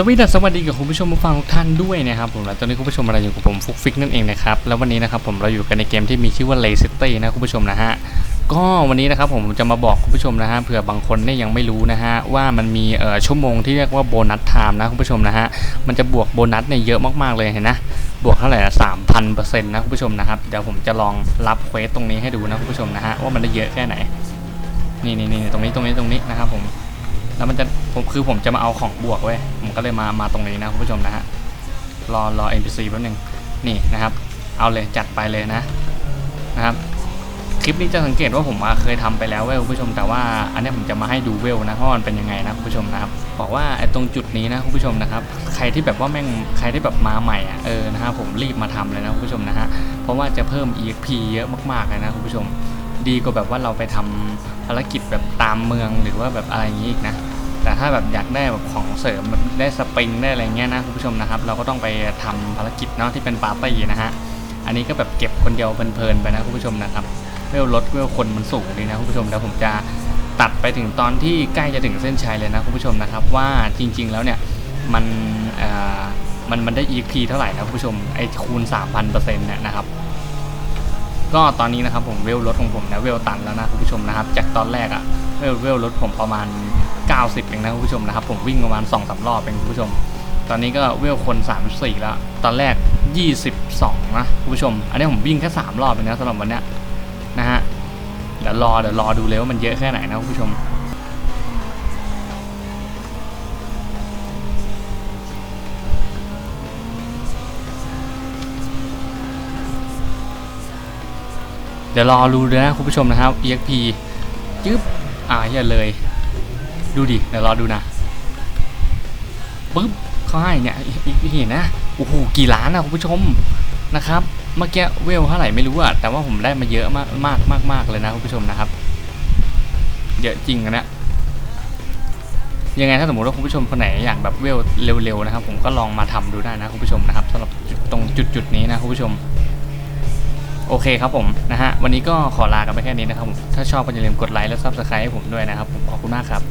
สวัสดีสวัสดีกับคุณผู้ชมผู้ฟังทุกท่านด้วยนะครับผมและตอนนี้คุณผู้ชมเราอยู่กับผมฟุกฟิกนั่นเองนะครับแล้ววันนี้นะครับผมเราอยู่กันในเกมที่มีชื่อว่า Lay City นะคุณผู้ชมนะฮะก็วันนี้นะครับผมจะมาบอกคุณผู้ชมนะฮะเผื่อบางคนเนี่ยยังไม่รู้นะฮะว่ามันมีเอ่อชั่วโมงที่เรียกว่าโบนัสไทม์นะคุณผู้ชมนะฮะมันจะบวกโบนัสเนี่ยเยอะมากๆเลยเห็นนะบวกเท่าไหร่สามพันเปอร์เซ็นต์นะคุณผู้ชมนะครับเดี๋ยวผมจะลองรับเควสตรงนี้ให้ดูนะคุณผู้ชมนะฮะว่ามันได้เยอะแค่ไหนนี่นี่นี่ตรงนี้ตรงนี้ตรงนี้นะครับผมแล้วมันจะ ผมคือผมจะมาเอาของบวกเว้ยผมก็เลยมามาตรงนี้นะคุณผู้ชมนะฮะรอรอ NPC แป๊บนึงนี่นะครับ เอาเลยจัดไปเลยนะนะครับคลิปนี้จะสังเกตว่าผมเคยทำไปแล้วเว้ยคุณผู้ชมแต่ว่าอันนี้ผมจะมาให้ดูเวลนะเพราะมันเป็นยังไงนะคุณผู้ชมนะครับบอกว่าไอ้ตรงจุดนี้นะคุณผู้ชมนะครับ ใครที่แบบว่าแม่งใครที่แบบมาใหม่อะเออนะฮะผมรีบมาทำเลยนะคุณผู้ชมนะฮะเพราะว่าจะเพิ่ม EXP เยอะมากๆเลยนะคุณผู้ชม ดีกว่าแบบว่าเราไปทำภารกิจแบบตามเมืองหรือว่าแบบอะไรอย่างนี้อีกนะ แต่ถ้าแบบอยากได้แบบของเสริมแบบได้สปริงได้อะไรเงี้ยนะคุณผู้ชมนะครับ เราก็ต้องไปทำภารกิจเนาะที่เป็นปาร์ตี้นะฮะอันนี้ก็แบบเก็บคนเดียวเพลินๆไปนะคุณผู้ชมนะครับเวลรถเวลคนมันสูงเลยนะคุณผู้ชมแล้วผมจะตัดไปถึงตอนที่ใกล้จะถึงเส้นชัยเลยนะคุณผู้ชมนะครับ ว่าจริง ๆ แล้วเนี่ยมันเอ่อมันมันได้ E.P. เท่าไหร่นะคุณผู้ชมไอ้คูณ 3,000%เนี่ยนะครับก็ตอนนี้นะครับผมเวลรถของผมนะเวลตันแล้วนะคุณผู้ชมนะครับ จากตอนแรกอะเวลเวลรถผมประมาณ 90เองนะคุณผู้ชมนะครับ ผมวิ่งประมาณ2อสารอบเองคุณผู้ชม ตอนนี้ก็เวลคน 34 แล้ว ตอนแรก 22 นะคุณผู้ชม อันนี้ผมวิ่งแค่ 3 รอบเองนะสำหรับวันนี้นะฮะ เดี๋ยวรอเดี๋ยวรอดูเลยว่ามันเยอะแค่ไหนนะคุณผู้ชมเดี๋ยวรอดูเลยนะคุณผู้ชมนะครับ EXP จึ๊บอ่าอย่าเลย ดูดิเดี๋ยวรอดูนะปึ๊บเขาให้เนี่ยอีอีอีเห็นนะโอ้โหกี่ล้านอะคุณผู้ชมนะครับเมื่อกี้เวลเท่าไหร่ไม่รู้อะแต่ว่าผมได้มาเยอะมากมากมากมากเลยนะคุณผู้ชมนะครับ เยอะจริงอะเนะยังไงถ้าสมมติว่าคุณผู้ชมคนไหนอยากแบบเวลเร็วๆนะครับ ผมก็ลองมาทำดูได้นะคุณผู้ชมนะครับสำหรับตรงจุดๆนี้นะคุณผู้ชมโอเคครับผมนะฮะวันนี้ก็ขอลากันไปแค่นี้นะครับผมถ้าชอบก็อย่าลืมกดไลค์และ Subscribe ให้ผมด้วยนะครับผมขอบคุณมากครับ